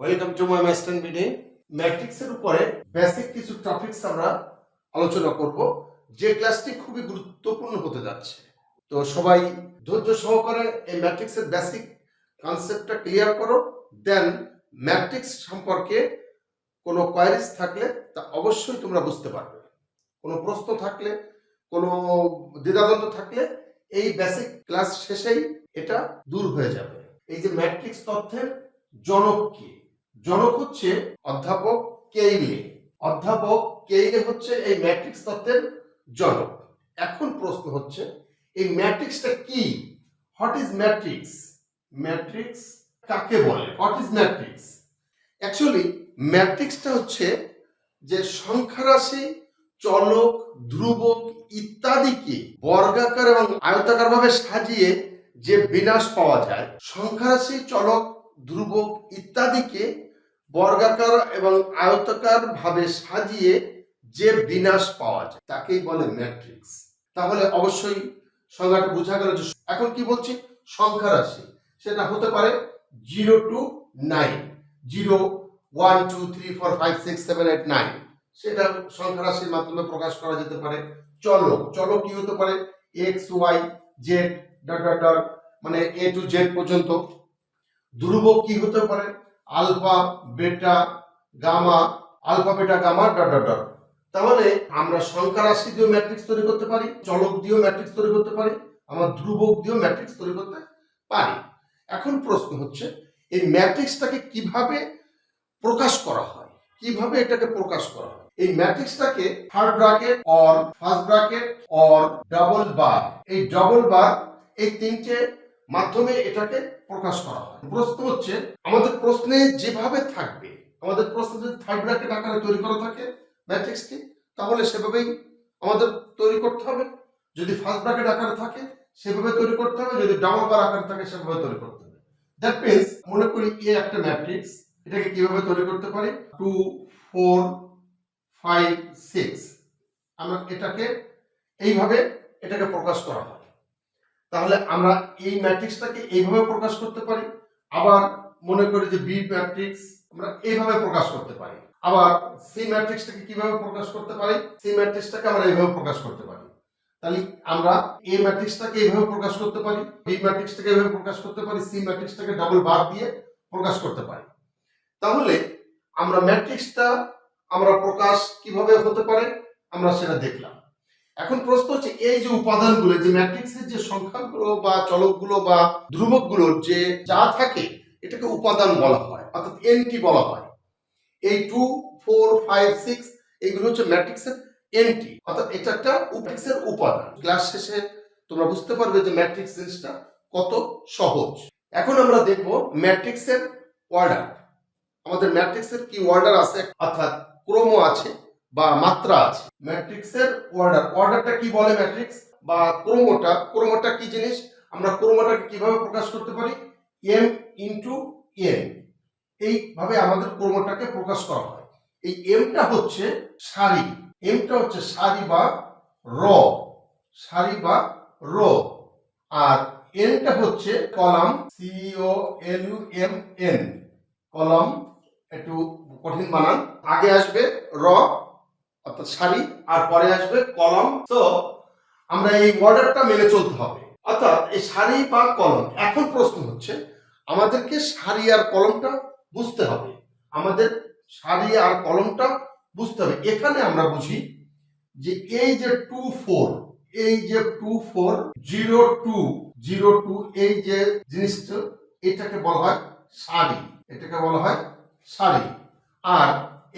Welcome to my master মিডে ম্যাট্রিক্সের উপরে বেসিক কিছু টপিকস আমরা আলোচনা করব, যে ক্লাসটি খুবই গুরুত্বপূর্ণ হতে যাচ্ছে। তো সবাই ধৈর্য সহকারে এই ম্যাট্রিক্সের বেসিক কনসেপ্টটা ক্লিয়ার করো দেন ম্যাট্রিক্স সম্পর্কে কোনো কোয়ারিজ থাকলে তা অবশ্যই তোমরা বুঝতে পারবে। কোনো প্রশ্ন থাকলে, কোনো দ্বিধাদ্বন্দ্ব থাকলে এই বেসিক ক্লাস শেষেই এটা দূর হয়ে যাবে। এই যে ম্যাট্রিক্স তথ্যের জনক কি? জনক হচ্ছে অধ্যাপক কেইলে অধ্যাপক কেইলে হচ্ছে এই ম্যাট্রিক্স তত্ত্বের জনক। এখন প্রশ্ন হচ্ছে, এই ম্যাট্রিক্সটা কি? হোয়াট ইজ ম্যাট্রিক্স ম্যাট্রিক্স কাকে বলে? হোয়াট ইজ ম্যাট্রিক্স অ্যাকচুয়ালি ম্যাট্রিক্সটা হচ্ছে যে সংখ্যা রাশি চলক, ধ্রুবক ইত্যাদিকে বর্গাকার এবং আয়তাকার ভাবে সাজিয়ে যে বিনাশ পাওয়া যায় সংখ্যা রাশি চলক, ধ্রুবক ইত্যাদিকে বর্গাকার এবং আয়তাকার ভাবে সাজিয়ে যে বিন্যাস পাওয়া যায়, তাকেই বলে ম্যাট্রিক্স। তাহলে অবশ্যই সংজ্ঞাটা বোঝা গেল যে এখন কি বলছি? সংখ্যা রাশি। সেটা হতে পারে zero to nine. Zero, one, two, three, four, five, six, seven, eight, nine. সেটা সংখ্যা রাশির মাধ্যমে প্রকাশ করা যেতে পারে। চলক। চলক কি হতে পারে? X, Y, Z, dot dot dot মানে এ টু জেড পর্যন্ত। ধ্রুবক কি হতে পারে? Alpha, beta, gamma, alpha, beta, gamma, dot dot dot. তাহলে আমরা সংখ্যা রাশি দিয়েও ম্যাট্রিক্স তৈরি করতে পারি, চলক দিয়েও ম্যাট্রিক্স তৈরি করতে পারি, আমরা ধ্রুবক দিয়েও ম্যাট্রিক্স তৈরি করতে পারি। এখন প্রশ্ন হচ্ছে, এই ম্যাট্রিক্সটাকে কীভাবে প্রকাশ করা হয়? কীভাবে এটাকে প্রকাশ করা হয়? এই ম্যাট্রিক্সটাকে third bracket or first bracket or double bar এই ডাবল বার এই তিনটে মাধ্যমে এটাকে প্রকাশ করা হয়। প্রশ্ন হচ্ছে, আমাদের প্রশ্নে যেভাবে থাকবে, আমাদের প্রশ্ন যদি থার্ড ব্র্যাকেট আকারে তৈরি করা থাকে ম্যাট্রিক্সটি তাহলে সেভাবেই আমাদের তৈরি করতে হবে। যদি ফার্স্ট ব্র্যাকেট আকারে থাকে, সেভাবে তৈরি করতে হবে। যদি ডাবল বার আকারে থাকে, সেভাবে তৈরি করতে হবে। দ্যাট মিনস মনে করি এ একটা ম্যাট্রিক্স এটাকে কীভাবে তৈরি করতে পারি? টু ফোর ফাইভ সিক্স আমরা এটাকে, এইভাবে এটাকে প্রকাশ করা হয়। তাহলে আমরা এই ম্যাট্রিক্সটাকে এইভাবে প্রকাশ করতে পারি। আবার মনে করি যে বি ম্যাট্রিক্স আমরা এইভাবে প্রকাশ করতে পারি। আবার সি ম্যাট্রিক্সটাকে কীভাবে প্রকাশ করতে পারি? সি ম্যাট্রিক্সটাকে আমরা এইভাবে প্রকাশ করতে পারি। তাহলে আমরা এ ম্যাট্রিক্সটাকে এইভাবে প্রকাশ করতে পারি বি ম্যাট্রিক্সটাকে এইভাবে প্রকাশ করতে পারি সি ম্যাট্রিক্সটাকে ডাবল বার দিয়ে প্রকাশ করতে পারি। তাহলে আমরা ম্যাট্রিক্সটা আমরা প্রকাশ কীভাবে হতে পারে, আমরা সেটা দেখলাম। এখন প্রশ্ন হচ্ছে, এই যে উপাদানগুলো যে ম্যাট্রিক্সের যে সংখ্যাগুলো বা চলকগুলো বা ধ্রুবকগুলোর যে যা থাকে, এটাকে উপাদান বলা হয়, অর্থাৎ এনটি বলা হয়? এই টু ফোর ফাইভ সিক্স এইগুলো হচ্ছে ম্যাট্রিক্সের এনটি অর্থাৎ এটা একটা ম্যাট্রিক্সের উপাদান। ক্লাস শেষে তোমরা বুঝতে পারবে যে ম্যাট্রিক্স জিনিসটা কত সহজ। এখন আমরা দেখব ম্যাট্রিক্সের অর্ডার আমাদের ম্যাট্রিক্সের কি অর্ডার আছে? অর্থাৎ ক্রম আছে বা মাত্রা আছে। ম্যাট্রিক্সের অর্ডার অর্ডারটা কি বলে ম্যাট্রিক্স বা ক্রমটা। ক্রমটা কি জিনিস? আমরা ক্রমটাকে কীভাবে প্রকাশ করতে পারি? এম ইন্টু এন এইভাবে আমাদের ক্রমটাকে প্রকাশ করা হয়। এই এমটা হচ্ছে সারি। এমটা হচ্ছে সারি বা র। সারি বা র। আর এনটা হচ্ছে column C O L U M N কলম একটু কঠিন বানান। আগে আসবে র অর্থাৎ সারি আর পরে আসবে কলম। তো আমরা এই অর্ডারটা মেনে চলতে হবে। অর্থাৎ এই সারি বা কলম, এখন প্রশ্ন হচ্ছে, আমাদেরকে সারি আর কলমটা বুঝতে হবে। আমাদের সারি আর কলমটা বুঝতে হবে। এখানে আমরা বুঝি যে এই যে টু ফোর, এই যে two four zero two zero two, এই যে জিনিসটা, এটাকে বলা হয় সারি এটাকে বলা হয় সারি আর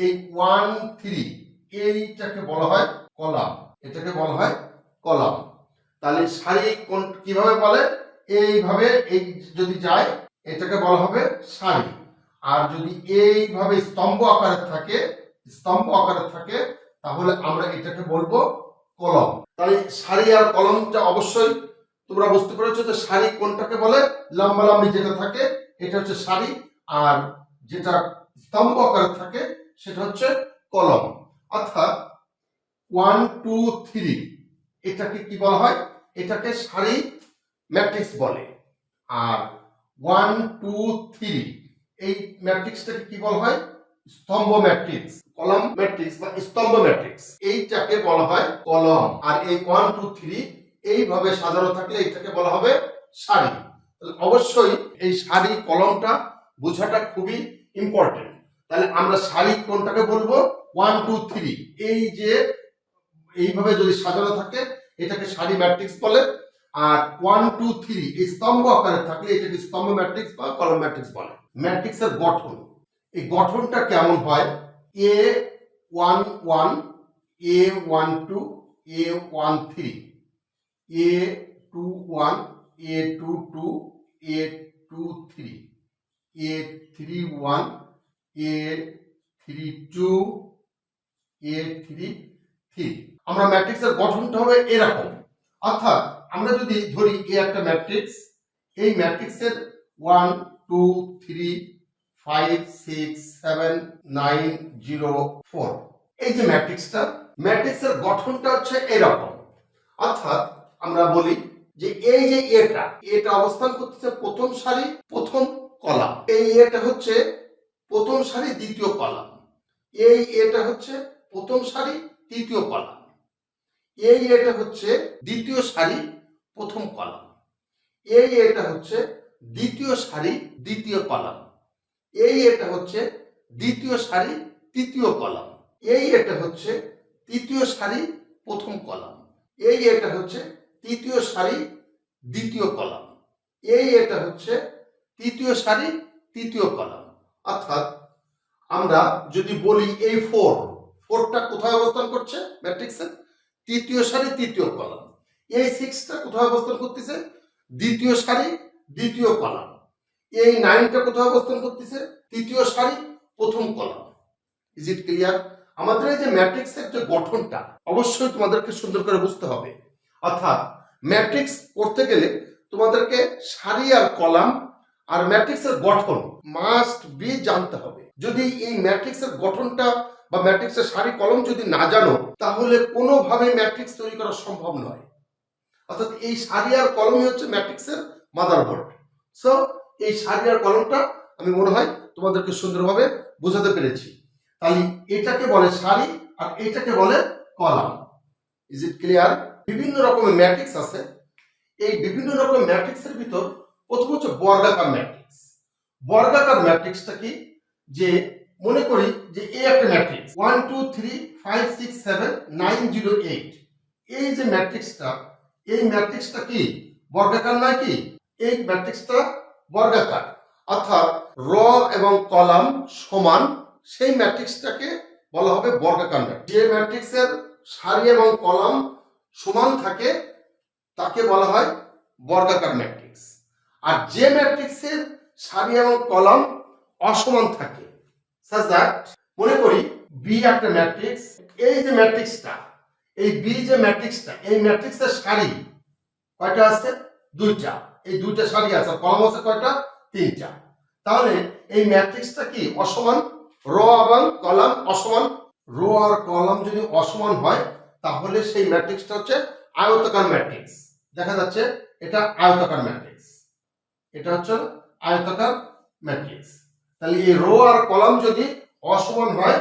এই ওয়ান থ্রি এইটাকে বলা হয় কলাম। এটাকে বলা হয় কলাম। তাহলে সারি কোন, কীভাবে বলে? এইভাবে এই যদি যায়, এটাকে বলা হবে সারি। আর যদি এইভাবে স্তম্ভ আকারে থাকে, স্তম্ভ আকারে থাকে, তাহলে আমরা এটাকে বলব কলম। তাহলে সারি আর কলমটা অবশ্যই তোমরা বুঝতে পেরেছ যে সারি কোনটাকে বলে? লম্বা লম্বি যেটা থাকে, এটা হচ্ছে সারি। আর যেটা স্তম্ভ আকারে থাকে, সেটা হচ্ছে কলম। অর্থাৎ ওয়ান টু থ্রি এটাকে কি বলা হয়? এটাকে সারি ম্যাট্রিক্স বলে। আর ওয়ান টু থ্রি এই ম্যাট্রিক্সটাকে কি বলা হয়? স্তম্ভ ম্যাট্রিক্স কলম ম্যাট্রিক্স বা স্তম্ভ ম্যাট্রিক্স এইটাকে বলা হয় কলম। আর এই ওয়ান টু থ্রি এইভাবে সাজানো থাকলে এটাকে বলা হবে সারি অবশ্যই এই সারি কলমটা বোঝাটা খুবই ইম্পর্টেন্ট তাহলে আমরা সারি কোনটাকে বলব? ওয়ান টু থ্রি এই যে এইভাবে যদি সাজানো থাকে, এটাকে সারি ম্যাট্রিক্স বলে। আর ওয়ান টু থ্রি এই স্তম্ভ আকারে থাকলে এটাকে স্তম্ভ ম্যাট্রিক্স বা কলম ম্যাট্রিক্স বলে। ম্যাট্রিক্স ম্যাট্রিক্সের গঠন। এই গঠনটা কেমন হয়? A one one A one two A one three A two one A two two A two three A three one A three two A three three আমরা ম্যাট্রিক্সের গঠনটা হবে এরকম। অর্থাৎ আমরা যদি ধরি এ একটা ম্যাট্রিক্স, এই ম্যাট্রিক্সের one two three five six seven nine zero four এই যে ম্যাট্রিক্সটা, ম্যাট্রিক্সের গঠনটা হচ্ছে এরকম। অর্থাৎ আমরা বলি যে এই যে এটা এটা অবস্থান করতেছে প্রথম সারি, প্রথম কলাম। এই এটা হচ্ছে প্রথম সারি, দ্বিতীয় কলাম। এই এটা হচ্ছে প্রথম সারি, তৃতীয় কলাম। এই এটা হচ্ছে দ্বিতীয় সারি, প্রথম কলাম। এই এটা হচ্ছে দ্বিতীয় সারি, দ্বিতীয় কলাম। এই এটা হচ্ছে দ্বিতীয় সারি, তৃতীয় কলাম। এই এটা হচ্ছে তৃতীয় সারি, প্রথম কলাম। এই এটা হচ্ছে তৃতীয় সারি, দ্বিতীয় কলাম। এই এটা হচ্ছে তৃতীয় সারি, তৃতীয় কলাম। অর্থাৎ আমরা যদি বলি এই ফোর ফোরটা কোথায় অবস্থান করছে? ম্যাট্রিক্সে তৃতীয় সারি, তৃতীয় কলাম এই সিক্সটা কোথায় অবস্থান করতেছে? দ্বিতীয় সারি, দ্বিতীয় কলাম এই নাইনটা কোথায় অবস্থান করতেছে? তৃতীয় সারি, প্রথম কলাম ইজ ইট ক্লিয়ার আমাদের এই যে ম্যাট্রিক্সের যে গঠনটা, অবশ্যই তোমাদেরকে সুন্দর করে বুঝতে হবে। অর্থাৎ ম্যাট্রিক্স পড়তে গেলে তোমাদেরকে সারি আর কলাম আর ম্যাট্রিক্সের গঠন মাস্ট বি জানতে হবে। যদি এই ম্যাট্রিক্সের গঠনটা বা ম্যাট্রিক্সের সারি কলম যদি না জানো, তাহলে কোনোভাবে ম্যাট্রিক্স তৈরি করা সম্ভব নয়। অর্থাৎ এই সারি আর কলমই হচ্ছে ম্যাট্রিক্সের মাদারবোর্ড সো এই সারি আর কলমটা আমি মনে হয় তোমাদেরকে সুন্দরভাবে বোঝাতে পেরেছি। তাহলে এটাকে বলে সারি আর এটাকে বলে কলাম। ইজ ইট ক্লিয়ার বিভিন্ন রকমের ম্যাট্রিক্স আছে। এই বিভিন্ন রকমের ম্যাট্রিক্সের ভিতর প্রথম হচ্ছে বর্গাকার ম্যাট্রিক্স। বর্গাকার ম্যাট্রিক্সটা কি? যে মনে করি যে এই একটা matrix one two three five six seven nine zero eight এই যে ম্যাট্রিক্সটা এই ম্যাট্রিক্সটা কি? বর্গাকার নয় কি এই ম্যাট্রিক্সটা বর্গাকার। অর্থাৎ র এবং কলাম সমান সেই ম্যাট্রিক্সটাকে বলা হবে বর্গাকার ম্যাট্রিক্স যে ম্যাট্রিক্সের সারি এবং কলাম সমান থাকে, তাকে বলা হয় বর্গাকার ম্যাট্রিক্স আর যে ম্যাট্রিক্সের সারি এবং কলাম অসমান থাকে সাজ দ্যাট মনে করি বি একটা ম্যাট্রিক্স এই যে ম্যাট্রিক্সটা এই বি যে ম্যাট্রিক্সটা এই ম্যাট্রিক্সের সারি কয়টা আছে? দুইটা। এই দুইটা সারি আছে কলাম আছে কয়টা? তিনটা। তাহলে এই ম্যাট্রিক্সটা কি অসমান? রো এবং কলাম অসমান? রো আর কলাম যদি অসমান হয়, তাহলে সেই ম্যাট্রিক্সটা হচ্ছে আয়তাকার ম্যাট্রিক্স দেখা যাচ্ছে এটা আয়তাকার ম্যাট্রিক্স এটা হচ্ছে আয়তাকার ম্যাট্রিক্স তাহলে এই রো আর কলাম যদি অসমান হয়,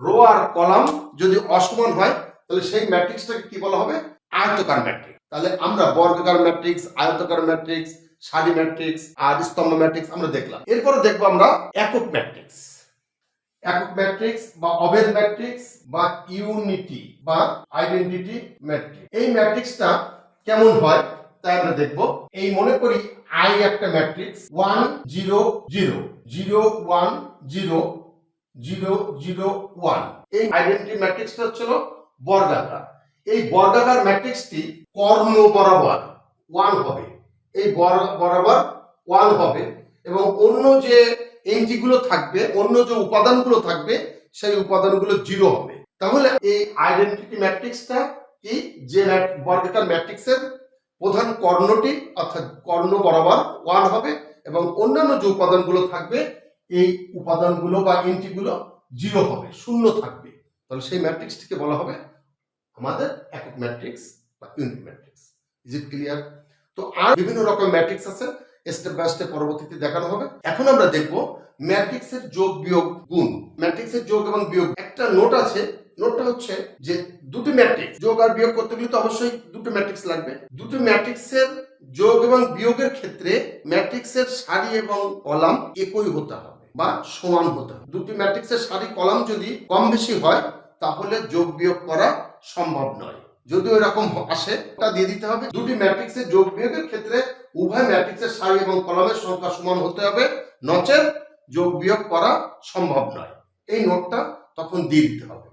রো আর কলাম যদি অসমান হয়, তাহলে সেই ম্যাট্রিক্সটাকে কি বলা হবে? আয়তকার ম্যাট্রিক্স তাহলে আমরা বর্গাকার ম্যাট্রিক্স আয়তকার ম্যাট্রিক্স সারি ম্যাট্রিক্স আর স্তম্ভ ম্যাট্রিক্স আমরা দেখলাম। এরপরে দেখব আমরা একক ম্যাট্রিক্স একক ম্যাট্রিক্স বা অভেদ ম্যাট্রিক্স বা ইউনিটি বা আইডেন্টিটি ম্যাট্রিক্স এই ম্যাট্রিক্সটা কেমন হয়, তাই আমরা দেখব। এই মনে করি আই একটা matrix one zero zero zero one zero zero zero one এই আইডেন্টিটি ম্যাট্রিক্সটা হচ্ছিল বর্গাকার। এই বর্গাকার ম্যাট্রিক্সটি কর্ণ বরাবর ওয়ান হবে। এই বর- বরাবর ওয়ান হবে এবং অন্য যে এনজিগুলো থাকবে, অন্য যে উপাদানগুলো থাকবে, সেই উপাদানগুলো জিরো হবে। তাহলে এই আইডেন্টিটি ম্যাট্রিক্সটা কি? যে বর্গাকার ম্যাট্রিক্সের প্রধান কর্ণটি অর্থাৎ কর্ণ বরাবর ওয়ান হবে। এবং অন্যান্য যে উপাদানগুলো থাকবে, এই উপাদানগুলো বা এন্ট্রিগুলো জিরো হবে, শূন্য থাকবে। তাহলে সেই ম্যাট্রিক্সটিকে বলা হবে আমাদের একক ম্যাট্রিক্স বা unit matrix is it clear তো আর বিভিন্ন রকম ম্যাট্রিক্স আছে স্টেপ বাই স্টেপ পরবর্তীতে দেখানো হবে। এখন আমরা দেখব ম্যাট্রিক্সের যোগ, বিয়োগ, গুণ। ম্যাট্রিক্সের যোগ এবং বিয়োগ। একটা নোট আছে নোটটা হচ্ছে যে দুটি ম্যাট্রিক্স যোগ আর বিয়োগ করতে গেলে তো অবশ্যই দুটো ম্যাট্রিক্স লাগবে। দুটো ম্যাট্রিক্সের যোগ এবং বিয়োগের ক্ষেত্রে ম্যাট্রিক্সের সারি এবং কলাম একই হতে হবে বা সমান হতে হবে। দুটি ম্যাট্রিক্সের সারি কলাম যদি কম বেশি হয়, তাহলে যোগ বিয়োগ করা সম্ভব নয়। যদি এরকম আসে, তা দিয়ে দিতে হবে। দুটি ম্যাট্রিক্সের যোগ বিয়োগের ক্ষেত্রে উভয় ম্যাট্রিক্সের সারি এবং কলামের সংখ্যা সমান হতে হবে। নচেত যোগ বিয়োগ করা সম্ভব নয়। এই নোটটা তখন দিয়ে দিতে হবে।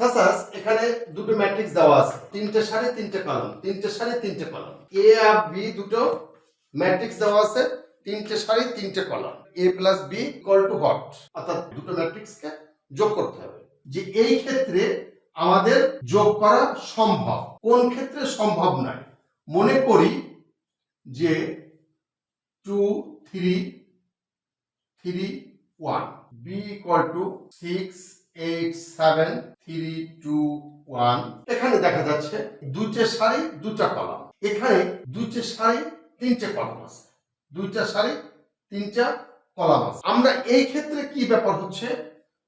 সাসাস, এখানে দুটো ম্যাট্রিক্স দেওয়া আছে। তিনটে সারি, তিনটে কলাম তিনটে সারি, তিনটে কলাম এ আর বি দুটো ম্যাট্রিক্স দেওয়া আছে। তিনটে সারি, তিনটে column A plus B equal to what অর্থাৎ দুটো ম্যাট্রিক্সকে যোগ করতে হবে। যে এই ক্ষেত্রে আমাদের যোগ করা সম্ভব। কোন ক্ষেত্রে সম্ভব নয়? মনে করি যে two three three one B equal to six eight seven three two one এখানে দেখা যাচ্ছে দুইটা সারি দুটা কলাম। এখানে দুইটা সারি, তিনটে কলাম আছে। দুইটা সারি, তিনটা কলাম আছে। আমরা এই ক্ষেত্রে কি ব্যাপার হচ্ছে?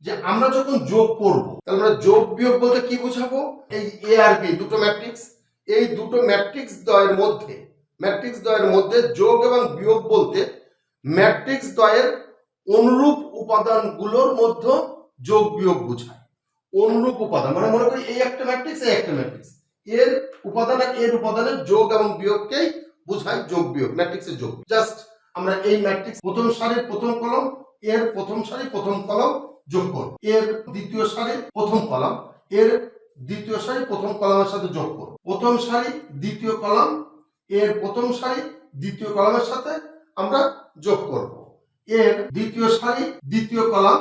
যে আমরা যখন যোগ করব, তাহলে আমরা যোগ বিয়োগ বলতে কি বোঝাবো? এই এ আর বি দুটো ম্যাট্রিক্স এই দুটো ম্যাট্রিক্স দ্বয়ের মধ্যে ম্যাট্রিক্স দ্বয়ের মধ্যে যোগ এবং বিয়োগ বলতে ম্যাট্রিক্স দ্বয়ের অনুরূপ উপাদানগুলোর মধ্যে যোগ বিয়োগ বোঝায়। অনুরূপ উপাদান। মানে মনে করি এই একটা ম্যাট্রিক্স এই একটা ম্যাট্রিক্স এর উপাদান আর এর উপাদানের যোগ এবং বিয়োগকেই বোঝায় যোগ বিয়োগ ম্যাট্রিক্সের যোগ। জাস্ট আমরা এই ম্যাট্রিক্স প্রথম সারির প্রথম কলম, এর প্রথম সারি প্রথম কলম যোগ করব। এর দ্বিতীয় সারি প্রথম কলাম, এর দ্বিতীয় সারি প্রথম কলামের সাথে যোগ করব। প্রথম সারি দ্বিতীয় কলাম, এর প্রথম সারি দ্বিতীয় কলামের সাথে আমরা যোগ করব। এর দ্বিতীয় সারি দ্বিতীয় কলাম,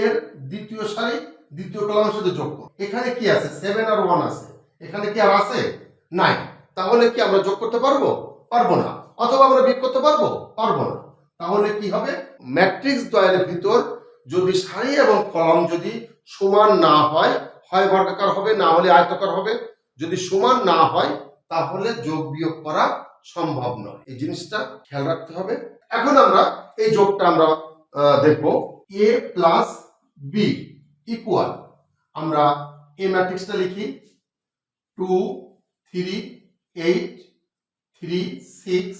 এর দ্বিতীয় সারি দ্বিতীয় কলামের সাথে যোগ করব এখানে কি আছে? সেভেন আর ওয়ান আছে। এখানে কি আর আছে? নাই তাহলে কি আমরা যোগ করতে পারব? পারব না। অথবা আমরা বিয়োগ করতে পারব? পারব না। তাহলে কি হবে? ম্যাট্রিক্স দ্বয়ের ভিতর যদি সারি এবং কলম যদি সমান না হয় হয় বর্গাকার হবে, না হলে আয়তাকার হবে, যদি সমান না হয়, তাহলে যোগ বিয়োগ করা সম্ভব নয়। এই জিনিসটা খেয়াল রাখতে হবে। এখন আমরা এই যোগটা আমরা দেখব। এ প্লাস বি ইকুয়াল আমরা এ ম্যাট্রিক্সটা লিখি। Two three eight three six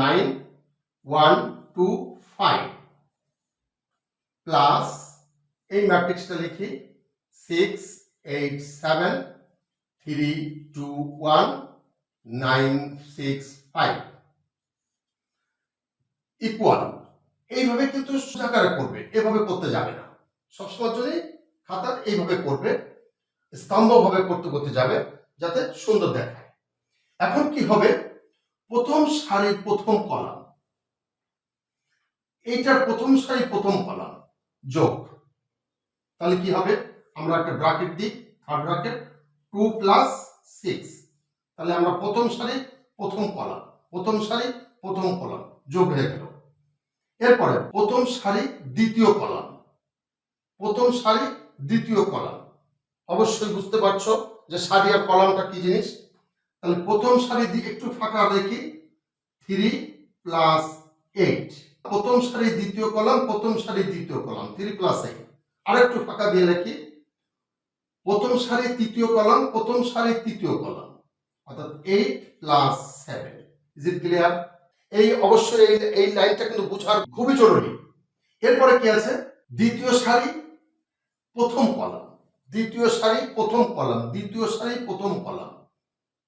nine one two five plus এই ম্যাট্রিক্সটা লিখি। Six eight seven three two one nine six five equal এইভাবে কিন্তু সোজাকারে করবে। এভাবে করতে যাবে না। সবসময় জন্য খাতার এইভাবে করবে, স্তম্ভভাবে করতে করতে যাবে, যাতে সুন্দর দেখায়। এখন কি হবে? প্রথম সারির প্রথম কলাম। এইটার প্রথম সারি প্রথম কলাম, যোগ। তাহলে কি হবে? আমরা একটা ব্রাকেট দিই, third bracket two plus six. তাহলে আমরা প্রথম সারি, প্রথম কলাম। প্রথম সারি, প্রথম কলাম, যোগ হয়ে গেল। এরপরে প্রথম সারি, দ্বিতীয় কলাম। প্রথম সারি দ্বিতীয় কলাম। অবশ্যই বুঝতে পারছ যে সারি আর কলামটা কি জিনিস? তাহলে প্রথম সারি দিয়ে একটু ফাঁকা রেখি থ্রি প্লাস এইট প্রথম সারি দ্বিতীয় কলাম, প্রথম সারি দ্বিতীয় কলাম থ্রি প্লাস এইট আর একটু ফাঁকা দিয়ে রাখি প্রথম সারি তৃতীয় কলাম, প্রথম সারি তৃতীয় কলাম। অর্থাৎ eight plus seven is it clear এই অবশ্যই এই এই লাইনটা কিন্তু বোঝার খুবই জরুরি। এরপরে কি আছে? দ্বিতীয় সারি প্রথম কলাম। দ্বিতীয় সারি, প্রথম কলাম। দ্বিতীয় সারি, প্রথম কলাম।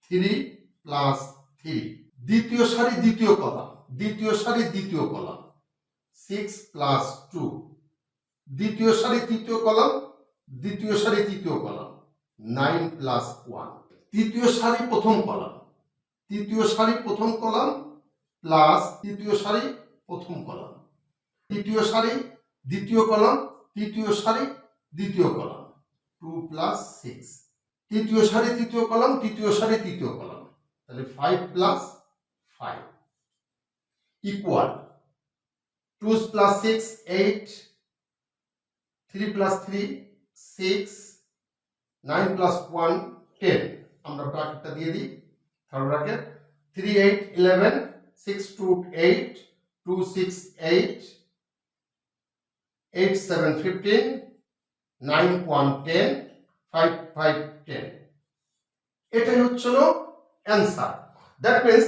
থ্রি প্লাস থ্রি দ্বিতীয় সারি, দ্বিতীয় কলাম। দ্বিতীয় সারি, দ্বিতীয় কলাম। সিক্স প্লাস টু দ্বিতীয় সারি, তৃতীয় কলাম। দ্বিতীয় সারি, তৃতীয় কলাম। নাইন প্লাস ওয়ান তৃতীয় সারি, প্রথম কলাম। তৃতীয় সারি, প্রথম কলাম প্লাস তৃতীয় সারি, প্রথম কলাম। তৃতীয় সারি, দ্বিতীয় কলাম। তৃতীয় সারি দ্বিতীয় কলাম। টু প্লাস সিক্স তৃতীয় সারি তৃতীয় কলাম, তৃতীয় সারি তৃতীয় কলাম। তাহলে five plus five equal to plus six eight three plus three six nine plus one ten আমরা ব্র্যাকেটটা দিয়ে দিই। Third bracket three eight eleven six two eight two six eight eight seven fifteen nine one ten, five five ten. এটাই হচ্ছিল answer. That means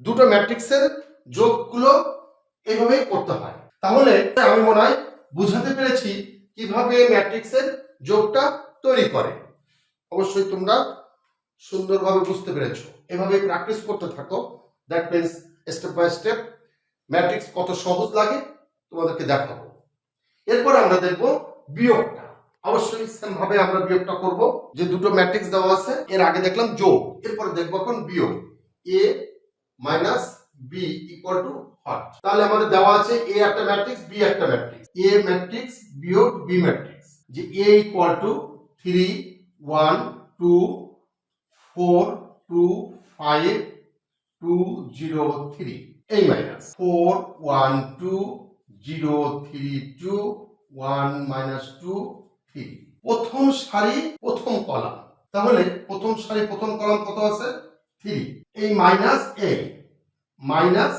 দুটো ম্যাট্রিক্সের যোগগুলো এভাবেই করতে হয়। তাহলে আমি মনে হয় বুঝাতে পেরেছি কীভাবে ম্যাট্রিক্সের যোগটা তৈরি করে। অবশ্যই তোমরা সুন্দরভাবে বুঝতে পেরেছ। এভাবে প্র্যাকটিস করতে থাকো। That means step by step matrix কত সহজ লাগে তোমাদেরকে দেখাবো। এরপর আমরা দেখব বিয়োগটা। অবশ্যই সেম ভাবে আমরা বিয়োগটা করব। যে দুটো ম্যাট্রিক্স দেওয়া আছে, এর আগে দেখলাম যোগ, এরপরে দেখব এখন বিয়োগ। A minus B equal to what তাহলে আমাদের দেওয়া আছে এ একটা ম্যাট্রিক্স বি একটা ম্যাট্রিক্স এ ম্যাট্রিক্স বিয়োগ বি ম্যাট্রিক্স যে A equal to three one two four two five two zero three এই minus four one two zero three two one minus two three প্রথম সারি, প্রথম column. তাহলে প্রথম সারি, প্রথম কলাম কত আছে? থ্রি। এই মাইনাস এ মাইনাস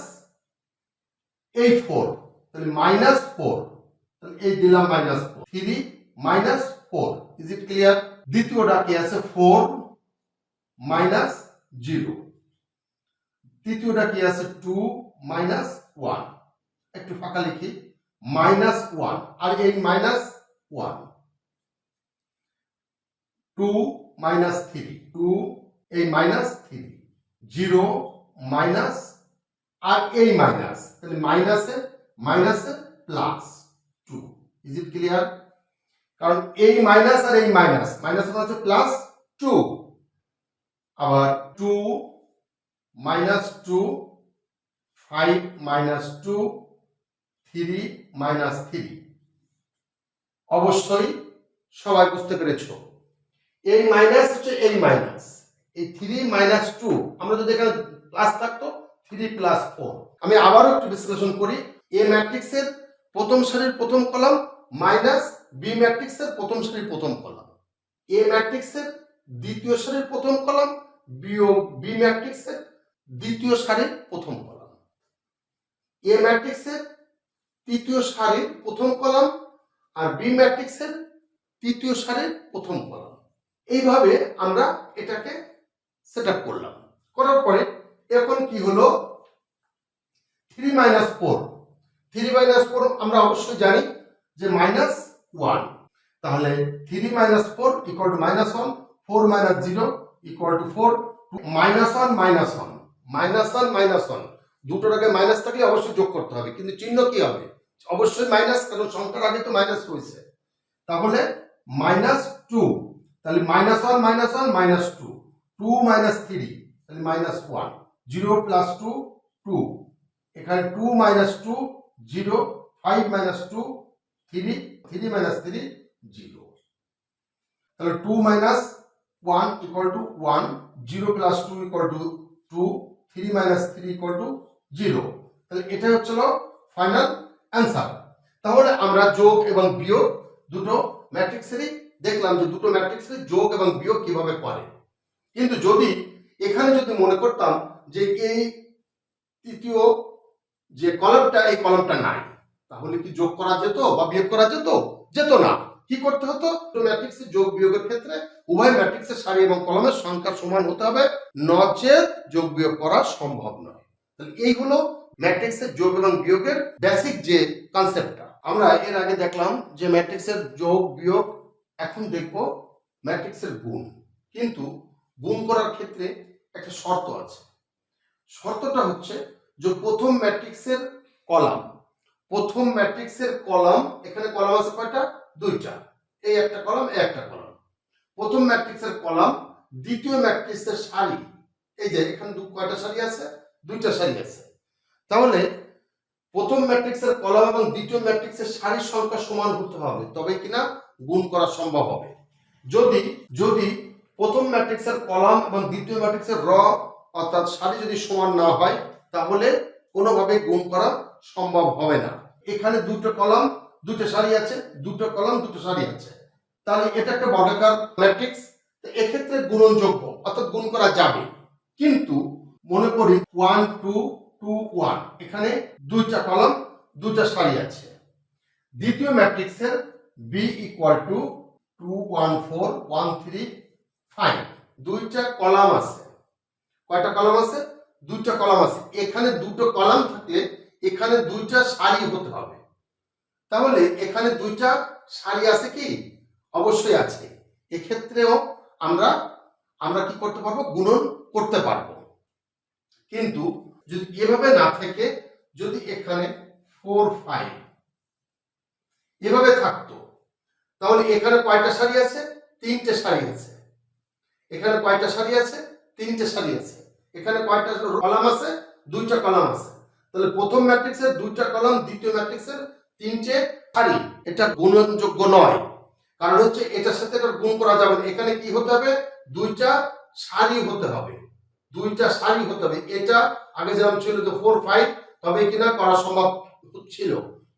এই ফোর তাহলে মাইনাস ফোর তাহলে এই দিলাম minus four three minus four is it clear দ্বিতীয়টা কি আছে? ফোর মাইনাস জিরো তৃতীয়টা কি আছে? টু মাইনাস ওয়ান একটু ফাঁকা লিখি। মাইনাস ওয়ান আর এই minus one two minus three, two, এই মাইনাস থ্রি, জিরো মাইনাস আর এই মাইনাস, তাহলে মাইনাসে মাইনাসে plus two is it clear কারণ এই মাইনাস আর এই মাইনাস মাইনাস হচ্ছে প্লাস টু আবার two minus two five minus two three minus three অবশ্যই সবাই বুঝতে পেরেছ। এই মাইনাস হচ্ছে এই মাইনাস এই থ্রি মাইনাস টু আমরা যদি এখানে প্লাস থাকতো থ্রি প্লাস ফোর আমি আবারও একটু বিশ্লেষণ করি। এ ম্যাট্রিক্সের প্রথম সারির প্রথম কলাম মাইনাস বি ম্যাট্রিক্সের প্রথম সারির প্রথম কলাম। এ ম্যাট্রিক্সের দ্বিতীয় সারির প্রথম কলাম, বিয়োগ বি ম্যাট্রিক্সের দ্বিতীয় সারির প্রথম কলাম। এ ম্যাট্রিক্সের তৃতীয় সারির প্রথম কলাম আর বি ম্যাট্রিক্সের তৃতীয় সারির প্রথম কলাম। এইভাবে আমরা এটাকে সেট আপ করলাম। করার পরে এখন কি হলো? Three minus four three minus four আমরা অবশ্যই জানি যে মাইনাস ওয়ান তাহলে three minus four equal to minus one four minus zero equal to four minus one minus one minus one minus one আগে মাইনাস থাকলে অবশ্যই যোগ করতে হবে, কিন্তু চিহ্ন কি হবে? অবশ্যই মাইনাস কারণ সংখ্যার আগে তো মাইনাস হয়েছে। তাহলে মাইনাস টু তাহলে minus one minus one minus two two minus three তাহলে minus one zero plus two two এখানে two minus two zero five minus two three three minus three zero তাহলে two minus one equal to one zero plus two equal to two three minus three equal to zero তাহলে এটা হচ্ছিল final answer তাহলে আমরা যোগ এবং বিয়োগ দুটো ম্যাট্রিক্সেরই দেখলাম যে দুটো ম্যাট্রিক্সের যোগ এবং বিয়োগ কীভাবে করে। কিন্তু যদি এখানে যদি মনে করতাম যে এই তৃতীয় যে কলমটা, এই কলমটা নাই, তাহলে কি যোগ করা যেত বা বিয়োগ করা যেত? যেত না। কি করতে হতো? ম্যাট্রিক্সের যোগ বিয়োগের ক্ষেত্রে উভয় ম্যাট্রিক্সের সারি এবং কলমের সংখ্যা সমান হতে হবে। নচেত যোগ বিয়োগ করা সম্ভব নয়। তাহলে এই হলো ম্যাট্রিক্সের যোগ এবং বিয়োগের বেসিক যে কনসেপ্টটা আমরা এর আগে দেখলাম যে ম্যাট্রিক্সের যোগ, বিয়োগ এখন দেখব ম্যাট্রিক্সের গুণ। কিন্তু গুণ করার ক্ষেত্রে একটা শর্ত আছে। শর্তটা হচ্ছে যে প্রথম ম্যাট্রিক্সের কলাম, প্রথম ম্যাট্রিক্সের কলাম, এখানে কলাম আছে কয়টা? দুইটা। এই একটা কলাম, এই একটা কলাম। প্রথম ম্যাট্রিক্সের কলাম, দ্বিতীয় ম্যাট্রিক্সের সারি। এই যে এখানে কয়টা সারি আছে? দুইটা সারি আছে। তাহলে প্রথম ম্যাট্রিক্সের কলাম এবং দ্বিতীয় ম্যাট্রিক্সের সারির সংখ্যা সমান হতে হবে। তবে কিনা? গুণ করা সম্ভব হবে। যদি যদি প্রথম ম্যাট্রিক্সের কলাম এবং দ্বিতীয় ম্যাট্রিক্সের র অর্থাৎ সারি যদি সমান না হয়, তাহলে কোনোভাবে গুণ করা সম্ভব হবে না। এখানে দুটো কলাম, দুটো সারি আছে, দুটো কলাম, দুটো সারি আছে। তাহলে এটা একটা বর্গাকার ম্যাট্রিক্স এক্ষেত্রে গুণনযোগ্য, অর্থাৎ গুণ করা যাবে। কিন্তু মনে করি ওয়ান টু টু ওয়ান এখানে দুইটা কলাম, দুইটা সারি আছে। দ্বিতীয় ম্যাট্রিক্সের B equal to two one four one three five দুইটা কলাম আছে। কয়টা কলাম আছে? দুইটা কলাম আছে। এখানে দুটো কলাম থাকলে এখানে দুইটা সারি হতে হবে। তাহলে এখানে দুইটা সারি আছে কি? অবশ্যই আছে। এক্ষেত্রেও আমরা আমরা কি করতে পারব? গুণন করতে পারব। কিন্তু যদি এভাবে না থেকে যদি এখানে ফোর ফাইভ এভাবে থাকতো তাহলে এখানে কয়টা শাড়ি আছে? তিনটে শাড়ি আছে। এখানে কয়টা শাড়ি আছে? তিনটে শাড়ি আছে। এখানে কয়টা কলাম আছে? দুইটা কলাম আছে। তাহলে প্রথম ম্যাট্রিক্সের দুইটা কলাম, দ্বিতীয় ম্যাট্রিক্সের তিনটে শাড়ি এটা গুণনযোগ্য নয়। কারণ হচ্ছে এটার সাথে এটা গুণ করা যাবে না। এখানে কি হতে হবে? দুইটা সারি হতে হবে। দুইটা সারি হতে হবে। এটা আগে যেমন ছিল তো ফোর ফাইভ তবে কিনা করা সম্ভব ছিল।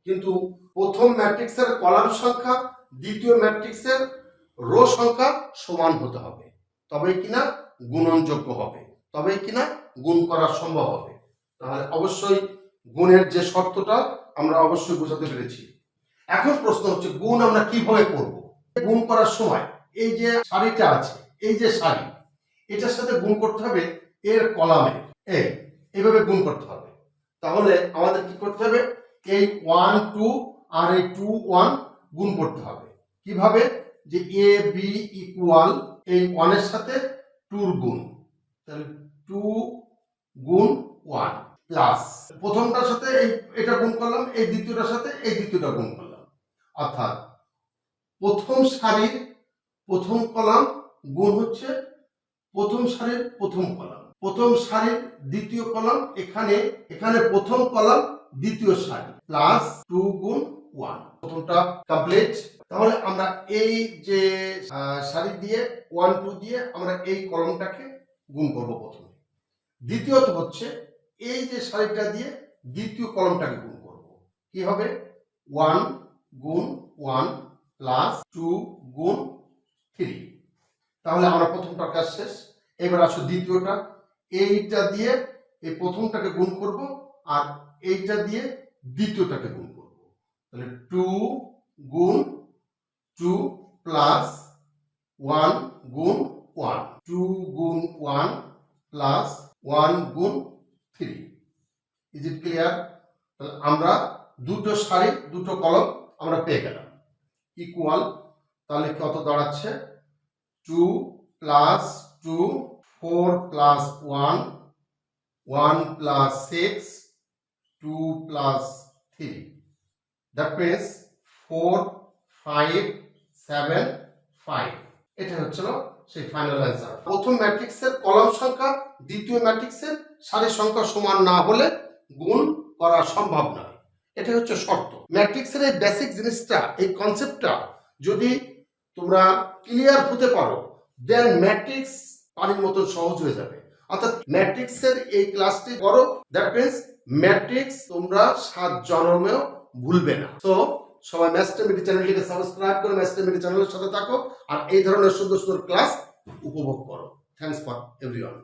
কিন্তু প্রথম ম্যাট্রিক্সের কলাম সংখ্যা দ্বিতীয় ম্যাট্রিক্সের রো সংখ্যা সমান হতে হবে। তবে কিনা গুণনযোগ্য হবে। তবে কিনা গুণ করা সম্ভব হবে। তাহলে অবশ্যই গুণের যে শর্তটা আমরা অবশ্যই বোঝাতে পেরেছি। এখন প্রশ্ন হচ্ছে, গুণ আমরা কীভাবে করব? গুণ করার সময় এই যে শাড়িটা আছে, এই যে শাড়ি এটার সাথে গুণ করতে হবে এর কলামে। এই এইভাবে গুণ করতে হবে। তাহলে আমাদের কি করতে হবে? এই ওয়ান টু আর এই টু ওয়ান গুণ করতে হবে। কীভাবে? যে এ বি ইকুয়াল এই ওয়ানের সাথে টুর গুণ। তাহলে টু গুণ ওয়ান প্লাস প্রথমটার সাথে এই, এটা গুণ করলাম, এই দ্বিতীয়টার সাথে এই দ্বিতীয়টা গুণ করলাম। অর্থাৎ প্রথম সারির প্রথম কলাম গুণ হচ্ছে প্রথম সারির প্রথম কলাম। প্রথম সারির দ্বিতীয় কলাম এখানে এখানে প্রথম কলাম দ্বিতীয় সারি। প্লাস টু গুণ ওয়ান প্রথমটা কমপ্লিট তাহলে আমরা এই যে সারি দিয়ে ওয়ান টু দিয়ে আমরা এই কলমটাকে গুণ করব প্রথমে। দ্বিতীয়ত হচ্ছে, এই যে সারিটা দিয়ে দ্বিতীয় কলমটাকে গুণ করব। কি হবে? ওয়ান গুণ ওয়ান প্লাস টু গুণ থ্রি তাহলে আমরা প্রথমটার কাজ শেষ। এবার আসো দ্বিতীয়টা। এইটা দিয়ে এই প্রথমটাকে গুণ করব আর এইটা দিয়ে দ্বিতীয়টাকে গুণ তাহলে টু গুণ টু প্লাস ওয়ান গুণ ওয়ান টু গুণ ওয়ান প্লাস ওয়ান গুণ থ্রি ইজ ইট ক্লিয়ার তাহলে আমরা দুটো সারি, দুটো কলম আমরা পেয়ে গেলাম। ইকুয়াল তাহলে কত দাঁড়াচ্ছে? Two plus two four plus one one plus six two plus three that means four five seven five এটা হচ্ছিল সেই ফাইনাল অ্যান্সার প্রথম ম্যাট্রিক্সের কলাম সংখ্যা, দ্বিতীয় ম্যাট্রিক্সের সারির সংখ্যা সমান না হলে গুণ করা সম্ভব নয়। এটা হচ্ছে শর্ত। ম্যাট্রিক্সের এই বেসিক জিনিসটা, এই কনসেপ্টটা যদি তোমরা ক্লিয়ার হতে পারো দেন ম্যাট্রিক্স পানির মতো সহজ হয়ে যাবে। অর্থাৎ ম্যাট্রিক্সের এই ক্লাসটি করো দ্যাট মিনস ম্যাট্রিক্স তোমরা সাত জন্মেও ভুলবে না। তো সবাই ম্যাস্টারমিটি চ্যানেলটিকে সাবস্ক্রাইব করে ম্যাস্টারমিটি চ্যানেলের সাথে থাকো, আর এই ধরনের সুন্দর সুন্দর ক্লাস উপভোগ করো। Thanks for everyone